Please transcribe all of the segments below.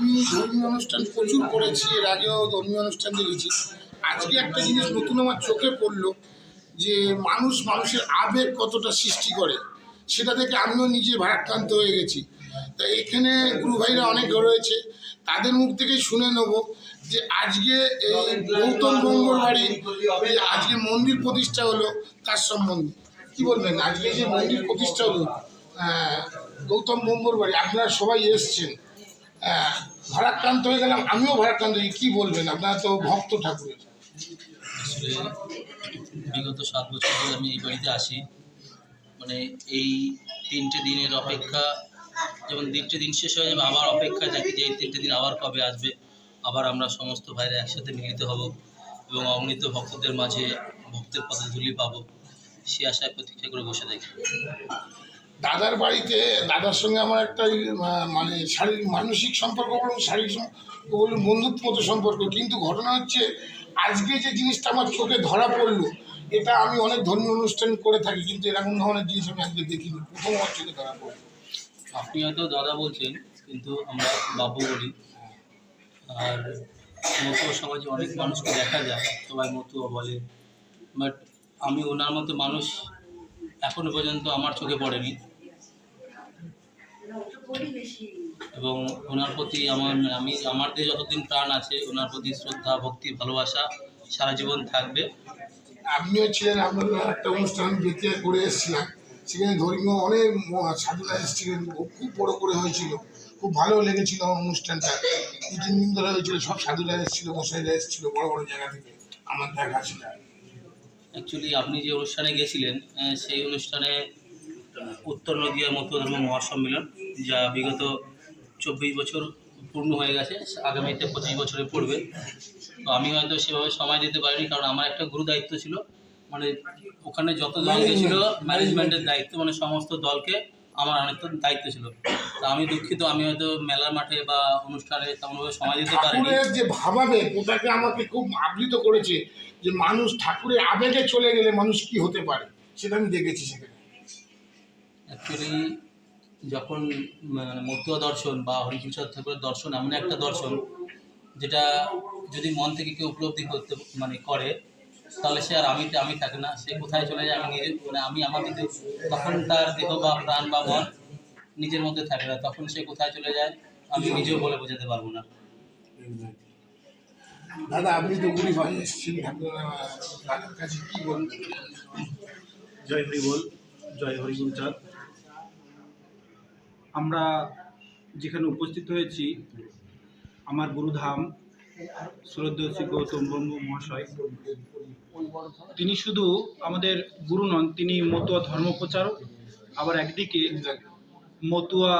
আমি ধর্মীয় অনুষ্ঠান প্রচুর করেছি, এর আগেও ধর্মীয় অনুষ্ঠান দেখেছি। আজকে একটা জিনিস নতুন আমার চোখে পড়ল, যে মানুষ মানুষের আবেগ কতটা সৃষ্টি করে, সেটা থেকে আমিও নিজে ভারাক্রান্ত হয়ে গেছি। তা এখানে গুরু ভাইরা অনেক রয়েছে, তাদের মুখ থেকেই শুনে নেব যে আজকে এই গৌতম গঙ্গোরবাড়ি যে আজকে মন্দির প্রতিষ্ঠা হলো তার সম্বন্ধে। কি বলবেন? আজকে যে মন্দির প্রতিষ্ঠা হলো গৌতম গঙ্গোরবাড়ি আপনারা সবাই এসছেন ভারাক্রান্ত হয়ে গেলাম, আমিও ভারাক্রান্ত হই কী বলবেন? আপনারা তো ভক্ত ঠাকুরের বিগত সাত বছর ধরে আমি এই বাড়িতে আসি। মানে এই তিনটে দিনের অপেক্ষা যেমন তিনটে দিন শেষ হয়ে যাবে, আবার অপেক্ষায় থাকি যে এই তিনটে দিন আবার কবে আসবে, আবার আমরা সমস্ত ভাইরা একসাথে মিলিত হব এবং অগণিত ভক্তদের মাঝে ভক্তের পথে ধুলি পাবো, সে আশায় প্রতীক্ষা করে বসে থাকি। দাদার বাড়িতে, দাদার সঙ্গে আমার একটা মানে শারীরিক, মানসিক সম্পর্ক বলুন, শারীরিক বলুন বন্ধুত্বগত সম্পর্ক। কিন্তু ঘটনা হচ্ছে, আজকে যে জিনিসটা আমার চোখে ধরা পড়ল, এটা আমি অনেক ধর্মীয় অনুষ্ঠান করে থাকি, কিন্তু এরকম ধরনের জিনিস আমি আজকে দেখিনি। প্রথম আমার চোখে ধরা পড়ল। আপনি হয়তো দাদা বলছেন, কিন্তু আমরা বাবু বলি। আর মতো সমাজে অনেক মানুষকে দেখা যায়, সবাই মতো বলে। বাট আমি ওনার মতো মানুষ এখনও পর্যন্ত আমার চোখে পড়েনি। এবং ওনার প্রতি আমার আমি আমার যে যতদিন প্রাণ আছে ওনার প্রতি শ্রদ্ধা ভক্তি ভালোবাসা সারা জীবন থাকবে। আপনিও ছিলেন আপনাদের একটা অনুষ্ঠান বেতিয়া করে এসেছিলাম। সেখানে ধর্মীয় অনেক সাধুরা এসেছিলেন খুব বড় করে হয়েছিল। খুব ভালো লেগেছিল আমার অনুষ্ঠানটা। দু তিন দিন ধরে হয়েছিল সব সাধুরা এসেছিল মশাইরা এসেছিল বড় বড় জায়গা থেকে আমার দেখা ছিল। অ্যাকচুয়ালি আপনি যে অনুষ্ঠানে গেছিলেন সেই অনুষ্ঠানে উত্তর নদিয়া মতো ধর্ম মহাসম্মেলন যা বিগত চব্বিশ বছর পূর্ণ হয়ে গেছে আগামীতে পঁচিশ বছরে পড়বে। তো আমি হয়তো সেভাবে সময় দিতে পারিনি কারণ আমার একটা গুরু দায়িত্ব ছিল। মানে ওখানে যত দল গেছিল ম্যানেজমেন্টের দায়িত্ব মানে সমস্ত দলকে আমার অনেক দায়িত্ব ছিল। তা আমি দুঃখিত আমি হয়তো মেলার মাঠে বা অনুষ্ঠানে তেমনভাবে সময় দিতে পারিনি। যে ভাবাবেগ ওটাকে আমাকে খুব আবৃত করেছে যে মানুষ ঠাকুরের আবেগে চলে গেলে মানুষ কি হতে পারে সেটা আমি দেখেছি সেখানে। অ্যাকচুয়ালি যখন মানে মতুয়া দর্শন বা হরিপ্রসাদ ঠাকুরের দর্শন এমন একটা দর্শন যেটা যদি মন থেকে কেউ উপলব্ধি করতে মানে করে তাহলে সে আর আমিতে আমি থাকে না সে কোথায় চলে যায় আমি নিজে মানে আমি আমার দিকে তখন তার দেহ বা প্রাণ বা মন নিজের মধ্যে থাকে না তখন সে কোথায় চলে যায় আমি নিজেও বলে বোঝাতে পারব না। দাদা আপনি তো গুলি ভাই এসেছেন কাছে কি জয় হরি বল জয় হরি গুরুচাঁদ আমরা যেখানে উপস্থিত হয়েছি, আমার গুরুধাম শ্রী গৌতম ব্রহ্ম মহাশয়। তিনি শুধু আমাদের গুরু নন, তিনি মতুয়া ধর্মপ্রচারক। আবার একদিকে মতুয়া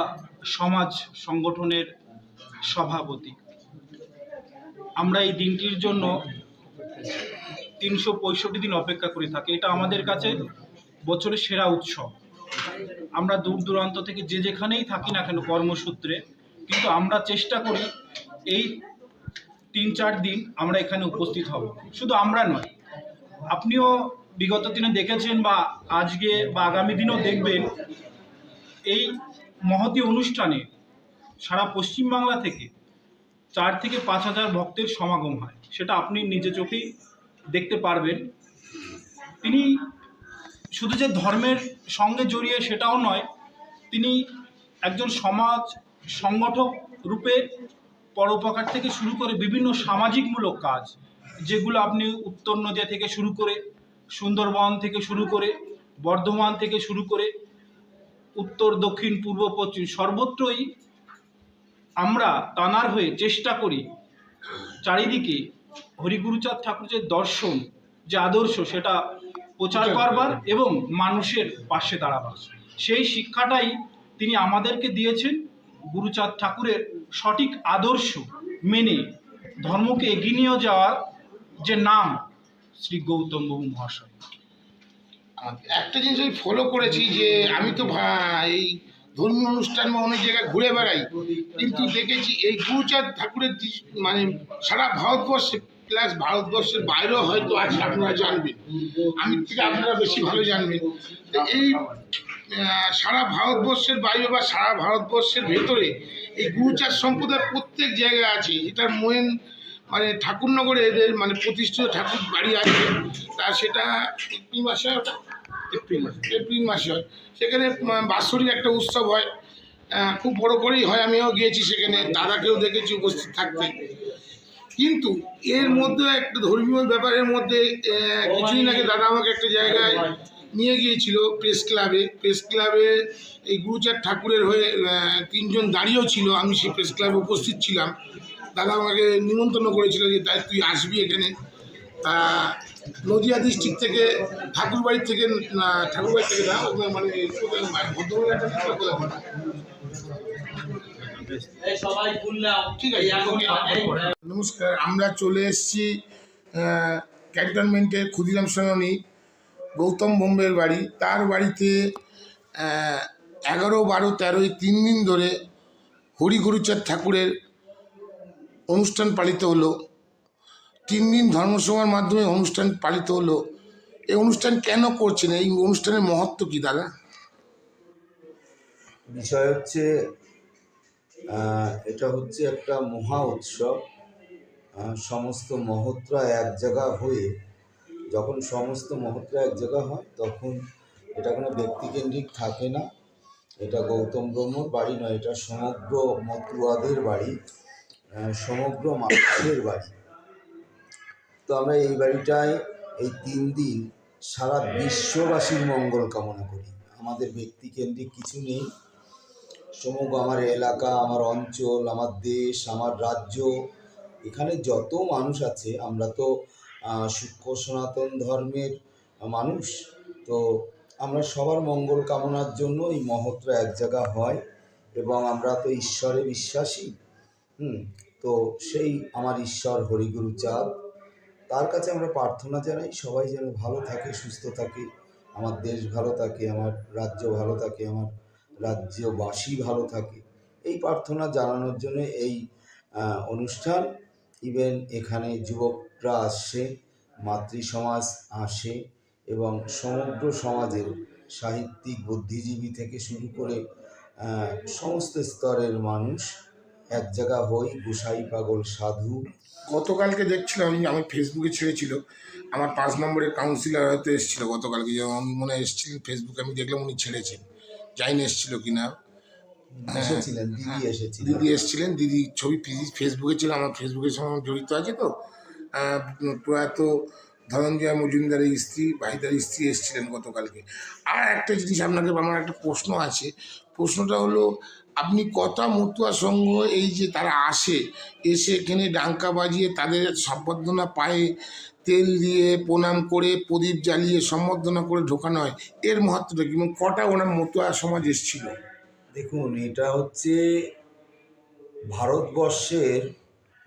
সমাজ সংগঠনের সভাপতি। আমরা এই দিনটির জন্য তিনশো পঁয়ষট্টি দিন অপেক্ষা করে থাকি। এটা আমাদের কাছে বছরের সেরা উৎসব। আমরা দূর দূরান্ত থেকে যে যেখানেই থাকি না কেন কর্মসূত্রে, কিন্তু আমরা চেষ্টা করি এই তিন চার দিন আমরা এখানে উপস্থিত হব। শুধু আমরা নয়, আপনিও বিগত দিনে দেখেছেন বা আজকে বা আগামী দিনেও দেখবেন, এই মহতি অনুষ্ঠানে সারা পশ্চিমবাংলা থেকে চার থেকে পাঁচ হাজার ভক্তের সমাগম হয়। সেটা আপনি নিজে চোখেই দেখতে পারবেন। তিনি শুধু যে ধর্মের সঙ্গে জড়িয়ে সেটাও নয়, তিনি একজন সমাজ সংগঠক রূপে পরোপকার থেকে শুরু করে বিভিন্ন সামাজিকমূলক কাজ, যেগুলো আপনি উত্তর নদিয়া থেকে শুরু করে, সুন্দরবন থেকে শুরু করে, বর্ধমান থেকে শুরু করে, উত্তর, দক্ষিণ, পূর্ব, পশ্চিম, সর্বত্রই আমরা তানার হয়ে চেষ্টা করি চারিদিকে হরিগুরুচাঁদ ঠাকুর যে দর্শন, যে আদর্শ, সেটা প্রচার করবার এবং মানুষের পাশে দাঁড়াবার। সেই শিক্ষাটাই তিনি আমাদেরকে দিয়েছেন গুরুচাঁদ ঠাকুরের সঠিক আদর্শ মেনে ধর্মকে এগিয়ে নিয়ে যাওয়ার যে নাম শ্রী গৌতম বাবু মহাশয়। একটা জিনিস আমি ফলো করেছি যে আমি তো এই ধর্মীয় অনুষ্ঠান বা অনেক জায়গায় ঘুরে বেড়াই কিন্তু দেখেছি এই গুরুচাঁদ ঠাকুরের মানে সারা ভারতবর্ষে প্লাস ভারতবর্ষের বাইরেও হয়তো আছে আপনারা জানবেন। আমি থেকে আপনারা বেশি ভালো জানবেন। এই সারা ভারতবর্ষের বাইরে বা সারা ভারতবর্ষের ভেতরে এই গুরুচার সম্প্রদায় প্রত্যেক জায়গায় আছে। এটার মেন মানে ঠাকুরনগরে এদের মানে প্রতিষ্ঠিত ঠাকুর বাড়ি আছে। তা সেটা এপ্রিল মাসে এপ্রিল মাসে। এপ্রিল মাসে হয়। সেখানে বাৎসরিক একটা উৎসব হয়। খুব বড় করেই হয়। আমিও গিয়েছি সেখানে। দাদাকেও দেখেছি উপস্থিত থাকতে। কিন্তু এর মধ্যে একটা ধর্মীয় ব্যাপারের মধ্যে কিছুদিন আগে দাদা আমাকে একটা জায়গায় নিয়ে গিয়েছিল প্রেস ক্লাবে প্রেস ক্লাবে এই গুরুচাঁদ ঠাকুরের হয়ে তিনজন দাঁড়িয়েও ছিল, আমি সেই প্রেস ক্লাবে উপস্থিত ছিলাম। দাদা আমাকে নিমন্ত্রণ করেছিল যে তাই তুই আসবি এখানে? তা নদিয়া ডিস্ট্রিক্ট থেকে ঠাকুরবাড়ির থেকে ঠাকুরবাড়ি থেকে না মানে নমস্কার আমরা চলে এসেছি ক্যান্টনমেন্টের ক্ষুদিরাম সরণি গৌতম বোম্বের বাড়ি। তার বাড়িতে এগারো বারো তেরোই তিন দিন ধরে হরিগুরুচাঁদ ঠাকুরের অনুষ্ঠান পালিত হলো। তিন দিন ধর্মসভার মাধ্যমে অনুষ্ঠান পালিত হলো। এই অনুষ্ঠান কেন করছেন? এই অনুষ্ঠানের মহত্ব কি দাদা? বিষয় হচ্ছে এটা হচ্ছে একটা মহা উৎসব। সমস্ত মহত্রা এক জায়গা হয়ে যখন সমস্ত মহত্রা এক জায়গা হয়, তখন এটা কোনো ব্যক্তিকেন্দ্রিক থাকে না। এটা গৌতম ব্রহ্মর বাড়ি নয়, এটা সমগ্র মতুয়াদের বাড়ি সমগ্র মানুষের বাড়ি। তো আমরা এই বাড়িটায় এই তিন দিন সারা বিশ্ববাসীর মঙ্গল কামনা করি। আমাদের ব্যক্তিকেন্দ্রিক কিছু নেই। সমগ্র আমার এলাকা, আমার অঞ্চল, আমার দেশ, আমার রাজ্য, এখানে যত মানুষ আছে, আমরা তো সূক্ষ্ম সনাতন ধর্মের মানুষ। তো আমরা সবার মঙ্গল কামনার জন্য এই মহত্রা এক জায়গা হয় এবং আমরা তো ঈশ্বরে বিশ্বাসী। হুম, তো সেই আমার ঈশ্বর হরিগুরু চাঁদ। তার কাছে আমরা প্রার্থনা জানাই, সবাই যেন ভালো থাকে, সুস্থ থাকে, আমার দেশ ভালো থাকে, আমার রাজ্য ভালো থাকে, আমার রাজ্যবাসী ভালো থাকে। এই প্রার্থনা জানানোর জন্য এই অনুষ্ঠান ইভেন এখানে যুবকরা আসছে মাতৃ সমাজ আসে এবং সমগ্র সমাজের সাহিত্যিক, বুদ্ধিজীবী থেকে শুরু করে সমস্ত স্তরের মানুষ এক জায়গা হই, গোসাই পাগল সাধু। গতকালকে দেখছিলাম, আমি ফেসবুকে ছেড়েছিল আমার পাঁচ নম্বরের কাউন্সিলর হয়তো এসেছিল গতকালকে, যেমন মনে এসেছিলেন ফেসবুকে আমি দেখলাম উনি ছেড়েছেন। জানি না এসেছিল কিনা। এসেছিলেন দিদি এসেছিলেন। দিদি এসেছিলেন দিদি ছবি ফেসবুকে ছিল আমার ফেসবুকের সঙ্গে জড়িত আছে তো। প্রয়াত ধনঞ্জয় মজুমদারের স্ত্রী ভাইদার স্ত্রী এসেছিলেন গতকালকে। আর একটা জিনিস আপনাকে আমার একটা প্রশ্ন আছে। প্রশ্নটা হলো আপনি কথা মতুয়া সংঘ এই যে তারা আসে এসে এখানে ডাঙ্কা বাজিয়ে তাদের সম্বর্ধনা পায়ে তেল দিয়ে প্রণাম করে, প্রদীপ জ্বালিয়ে সম্বর্ধনা করে ঢোকানো হয়। এর মহত্বটা কি? কটা ওনার মতুয়া সমাজ এসেছিল? দেখুন, এটা হচ্ছে ভারতবর্ষের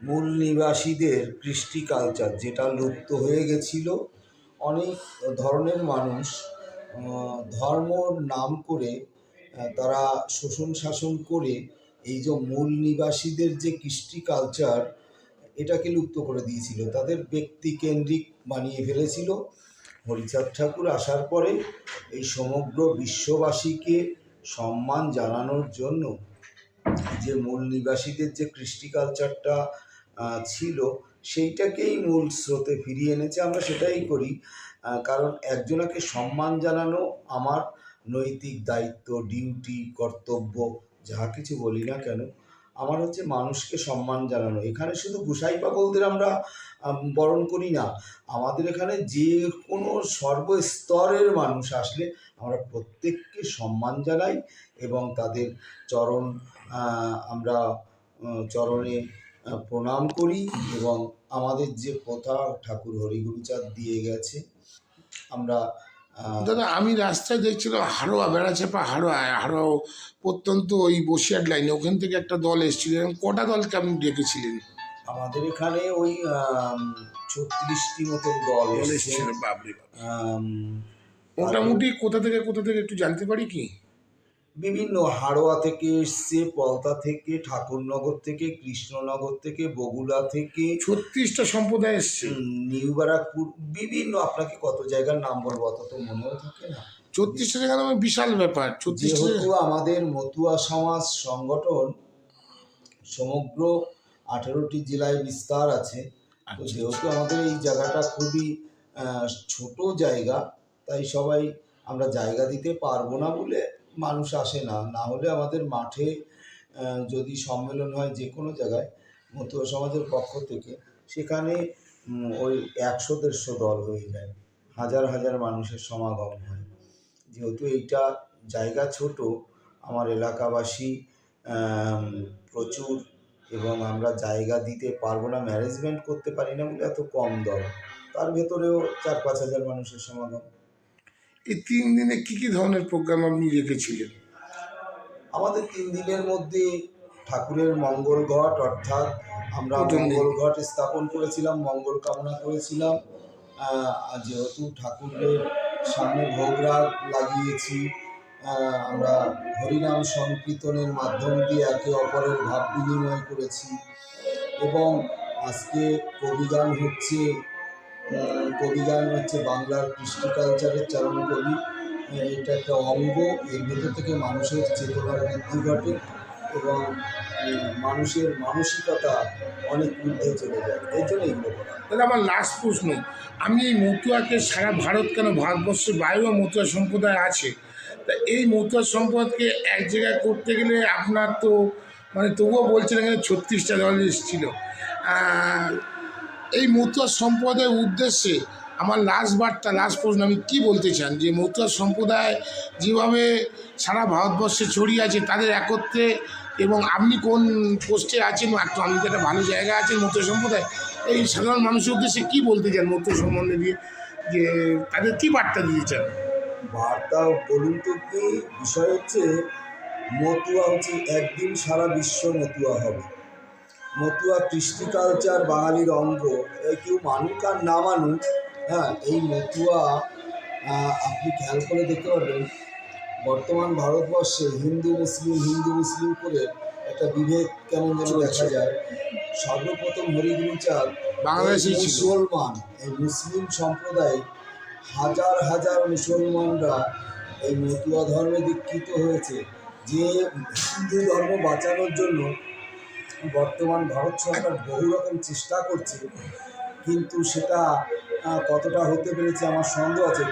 মূল নিবাসীদের কৃষ্টি কালচার যেটা লুপ্ত হয়ে গেছিল। অনেক ধরনের মানুষ ধর্মর নাম করে তারা শোষণ শাসন করে, এই যে মূল নিবাসীদের যে কৃষ্টি কালচার এটাকে লুপ্ত করে দিয়েছিল। তাদের ব্যক্তিকেন্দ্রিক বানিয়ে ফেলেছিল। হরিচাঁদ ঠাকুর আসার পরে এই সমগ্র বিশ্ববাসীকে সম্মান জানানোর জন্য যে মূল নিবাসীদের যে কৃষ্টি কালচারটা ছিল, সেইটাকেই মূল স্রোতে ফিরিয়ে এনেছে। আমরা সেটাই করি কারণ একজনাকে সম্মান জানানো আমার নৈতিক দায়িত্ব, ডিউটি, কর্তব্য, যাহা কিছু বলি না কেন আমার হচ্ছে মানুষকে সম্মান জানানো। এখানে শুধু গুসাই পাগলদের আমরা বরণ করি না। আমাদের এখানে যে কোনো সর্বস্তরের মানুষ আসলে আমরা প্রত্যেককে সম্মান জানাই এবং তাদের চরণ আমরা চরণে প্রণাম করি এবং আমাদের যে প্রথা ঠাকুর হরিগুরুচাঁদ দিয়ে গেছে, আমরা দাদা আমি রাস্তায় দেখছিলাম হাড়োয়া বেড়াচেপা হাড়োয়া হাড়োয়া প্রত্যন্ত ওই বসিয়ার লাইনে ওখান থেকে একটা দল এসেছিল এরকম কটা দলকে আপনি ডেকেছিলেন? আমাদের এখানে ওই ছত্রিশটি মতন দল দল এসেছে। এসেছিল। মোটামুটি কোথা থেকে কোথা থেকে একটু জানতে পারি কি? বিভিন্ন হাড়োয়া থেকে এসছে পলতা থেকে ঠাকুরনগর থেকে কৃষ্ণনগর থেকে বগুড়া থেকে। ছত্রিশটা সম্প্রদায় এসছে। নিউ ব্যারাকপুর বিভিন্ন আপনাকে কত জায়গার নাম বলব অত তো মনেও থাকে না। ছত্রিশটা জায়গা আমার বিশাল ব্যাপার যেহেতু আমাদের মতুয়া সমাজ সংগঠন সমগ্র আঠেরোটি জেলায় বিস্তার আছে তো আচ্ছা যেহেতু আমাদের এই জায়গাটা খুবই ছোট জায়গা তাই সবাই আমরা জায়গা দিতে পারব না বলে মানুষ আসে না না হলে আমাদের মাঠে যদি সম্মেলন হয় যে কোনো জায়গায়, মতুয়া সমাজের পক্ষ থেকে, সেখানে ওই একশো দেড়শো দল হয়ে যায়, হাজার হাজার মানুষের সমাগম হয়। যেহেতু এইটা জায়গা ছোট, আমার এলাকাবাসী প্রচুর, এবং আমরা জায়গা দিতে পারব না ম্যানেজমেন্ট করতে পারি না বলে এত কম দল। তার ভেতরেও চার পাঁচ হাজার মানুষের সমাগম। এই তিন দিনে কি কি ধরনের প্রোগ্রাম আপনি রেখেছিলেন? আমাদের তিন দিনের মধ্যে ঠাকুরের মঙ্গল ঘট অর্থাৎ আমরা প্রথম দিন। মঙ্গল ঘট স্থাপন করেছিলাম মঙ্গল কামনা করেছিলাম। যেহেতু ঠাকুরের সামনে ভোগরাগ লাগিয়েছি আমরা হরিনাম সংকীর্তনের মাধ্যম দিয়ে একে অপরের ভাব বিনিময় করেছি। এবং আজকে কবিগান হচ্ছে কবিগান হচ্ছে বাংলার কৃষ্টি কালচারের চরণ কবি এটা একটা অঙ্গ। এর ভেতর থেকে মানুষের চেতনার বৃদ্ধি ঘটে এবং মানুষের মানসিকতা অনেক ঊর্ধ্বে চলে যায়। এই জন্য এগুলো তাহলে আমার লাস্ট প্রশ্ন, আমি এই মতুয়াকে সারা ভারত কেন ভারতবর্ষের বাইরেও মতুয়া সম্প্রদায় আছে? তা এই মতুয়া সম্পদকে এক জায়গায় করতে গেলে আপনার তো মানে তবুও বলছিলেন ছত্রিশটা দল এসেছিল। এই মতুয়া সম্প্রদায়ের উদ্দেশ্যে আমার লাস্ট বার্তা লাস্ট প্রশ্ন, আমি কী বলতে চান? যে মতুয়া সম্প্রদায় যেভাবে সারা ভারতবর্ষে ছড়িয়ে আছে তাদের একত্রে এবং আপনি কোন পোস্টে আছেন একটু আপনি একটা ভালো জায়গায় আছেন মতুয়া সম্প্রদায়, এই সাধারণ মানুষের উদ্দেশ্যে কী বলতে চান মতুয়া সম্বন্ধে দিয়ে? যে তাদের কী বার্তা দিতে চান? বার্তা বলুন তো কি? বিষয় হচ্ছে, মতুয়া হচ্ছে একদিন সারা বিশ্ব মতুয়া হবে। মতুয়া কৃষ্টি কালচার বাঙালির অঙ্গ। এই কেউ মানুক আর না মানুক হ্যাঁ এই মতুয়া আপনি খেয়াল করে দেখতে পারবেন বর্তমান ভারতবর্ষে হিন্দু মুসলিম হিন্দু মুসলিম করে একটা বিভেদ কেমন যেন দেখা যায়। সর্বপ্রথম হরিগুরুচাঁদ বাংলাদেশেই এই মুসলমান এই মুসলিম সম্প্রদায় হাজার হাজার মুসলমানরা এই মতুয়া ধর্মে দীক্ষিত হয়েছে। যে হিন্দু ধর্ম বাঁচানোর জন্য বর্তমান ভারত সরকার বহু রকম চেষ্টা করছে, কিন্তু সেটা কতটা হতে পেরেছে আমার সন্দেহ আছে।